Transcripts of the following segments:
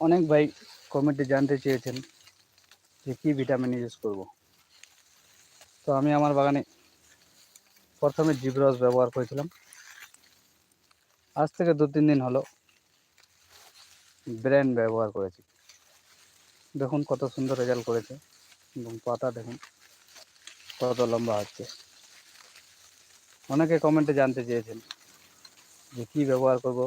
অনেক ভাই কমেন্টে জানতে চেয়েছেন যে কী ভিটামিন ইউজ করব। তো আমি আমার বাগানে প্রথমে জিব্রস ব্যবহার করেছিলাম। আজ থেকে দু তিন দিন হলো ব্র্যান্ড ব্যবহার করেছি। দেখুন কত সুন্দর রেজাল্ট করেছে এবং পাতা দেখুন কত লম্বা হচ্ছে। অনেকে কমেন্টে জানতে চেয়েছেন যে কী ব্যবহার করব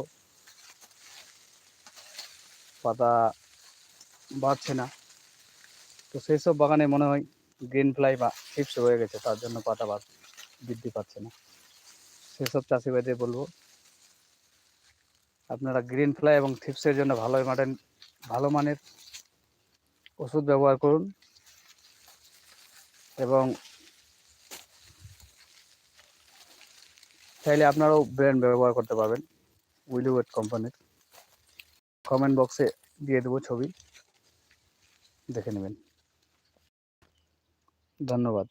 বাড়ছে না। তো সেই সব বাগানে মনে হয় গ্রিন ফ্লাই বা চিপস হয়ে গেছে, তার জন্য পাতা বৃদ্ধি পাচ্ছে না। সেসব চাষিবাদের বলব, আপনারা গ্রিন ফ্লাই এবং থিপসের জন্য ভালো মানের ভালো মানের ওষুধ ব্যবহার করুন এবং চাইলে আপনারাও ব্র্যান্ড ব্যবহার করতে পারবেন উইলিওয়েট কোম্পানির কমেন্ট বক্সে দিয়ে দেবো ছবি। দেখে নেবেন। ধন্যবাদ।